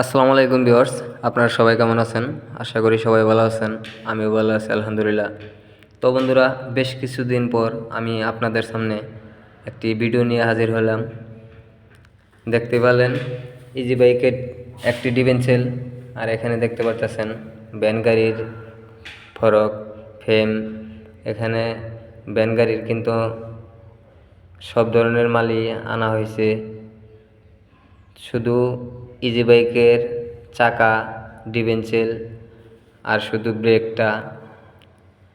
আসসালামু আলাইকুম ভিউয়ার্স, আপনারা সবাই কেমন আছেন? আশা করি সবাই ভালো আছেন, আমিও ভালো আছি, আলহামদুলিল্লাহ। তো বন্ধুরা, বেশ কিছুদিন পর আমি আপনাদের সামনে একটি ভিডিও নিয়ে হাজির হলাম। দেখতে পেলেন ইজি বাইকের একটি ডিভেন্সেল আর এখানে দেখতে পাচ্ছেন ভ্যান গাড়ির ফরক ফেম এখানে ভ্যান গাড়ির কিন্তু সব ধরনের মালই আনা হয়েছে। শুধু ইজি বাইকের চাকা ডিভেন্সেল আর শুধু ব্রেকটা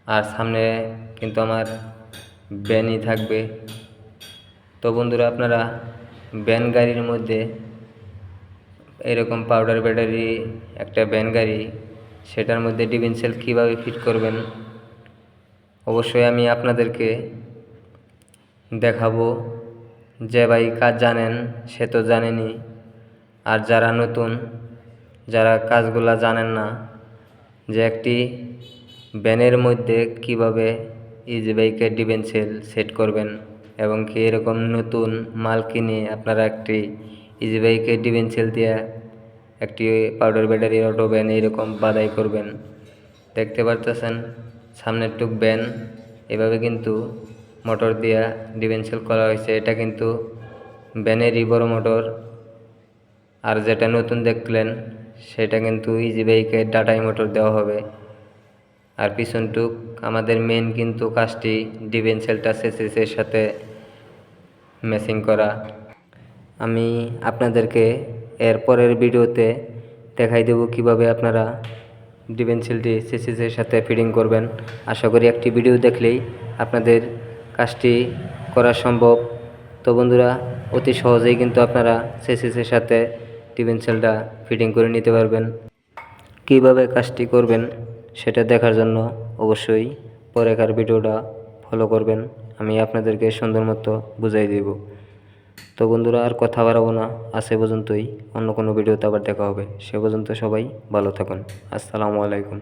আর সামনে কিন্তু আমার ব্যানই থাকবে। তো বন্ধুরা, আপনারা ব্যান গাড়ির মধ্যে এরকম পাউডার ব্যাটারি একটা ব্যান গাড়ি, সেটার মধ্যে ডিভেন্সেল কীভাবে ফিট করবেন, অবশ্যই আমি আপনাদেরকে দেখাবো। যে ভাই কাজ জানেন, সে তো জানেনি। আর যারা নতুন, যারা কাজগুলা জানেন না, যে একটি ব্যানের মধ্যে কীভাবে ইজি বাইকের ডিভেন্সেল সেট করবেন এবং কি এরকম নতুন মাল কিনে আপনারা একটি ইজি বাইকের ডিভেন্সেল দিয়ে একটি পাউডার ব্যাটারি, অটো ব্যান এইরকম বাদাই করবেন। দেখতে পারতেছেন সামনের টুক ব্যান, এভাবে কিন্তু মোটর দিয়া ডিভেন্সেল করা হয়েছে। এটা কিন্তু ব্যানেরই বড় মোটর। আর যেটা নতুন দেখলেন, সেটা কিন্তু ইজি বাইকের ডাটাই মোটর দেওয়া হবে। আর পিছনটুক আমাদের মেন কিন্তু কাজটি ডিভেন্সেলটা সেসেসের সাথে ম্যাচিং করা। আমি আপনাদেরকে এর পরের ভিডিওতে দেখাই দেব কীভাবে আপনারা ডিভেন্সেলটি সিসিসের সাথে ফিডিং করবেন। আশা করি একটি ভিডিও দেখলেই আপনাদের কাজটি করা সম্ভব। তো বন্ধুরা, অতি সহজেই কিন্তু আপনারা সিসিসের সাথে ডিভেন্সেলটা ফিটিং করে নিতে পারবেন। কীভাবে কাজটি করবেন সেটা দেখার জন্য অবশ্যই পরেকার ভিডিওটা ফলো করবেন। আমি আপনাদেরকে সুন্দর মতো বুঝাই দেব। তো বন্ধুরা, আর কথা বাড়াবো না। আসে পর্যন্তই। অন্য কোনো ভিডিওতে আবার দেখা হবে। সে পর্যন্ত সবাই ভালো থাকুন। আসসালামু আলাইকুম।